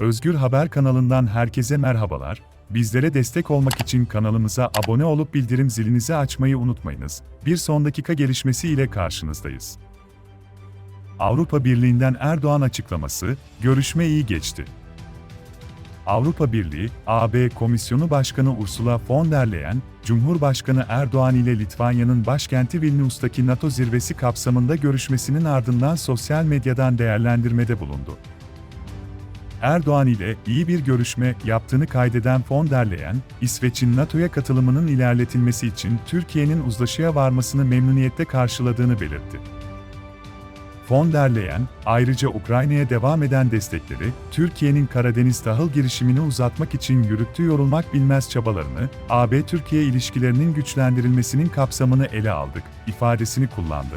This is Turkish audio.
Özgür Haber kanalından herkese merhabalar. Bizlere destek olmak için kanalımıza abone olup bildirim zilinizi açmayı unutmayınız. Bir son dakika gelişmesi ile karşınızdayız. Avrupa Birliği'nden Erdoğan açıklaması, görüşme iyi geçti. Avrupa Birliği, AB Komisyonu Başkanı Ursula von der Leyen, Cumhurbaşkanı Erdoğan ile Litvanya'nın başkenti Vilnius'taki NATO zirvesi kapsamında görüşmesinin ardından sosyal medyadan değerlendirmede bulundu. Erdoğan ile iyi bir görüşme yaptığını kaydeden von der Leyen, İsveç'in NATO'ya katılımının ilerletilmesi için Türkiye'nin uzlaşıya varmasını memnuniyetle karşıladığını belirtti. Von der Leyen, ayrıca Ukrayna'ya devam eden destekleri, Türkiye'nin Karadeniz tahıl girişimini uzatmak için yürüttüğü yorulmak bilmez çabalarını, AB-Türkiye ilişkilerinin güçlendirilmesinin kapsamını ele aldık, ifadesini kullandı.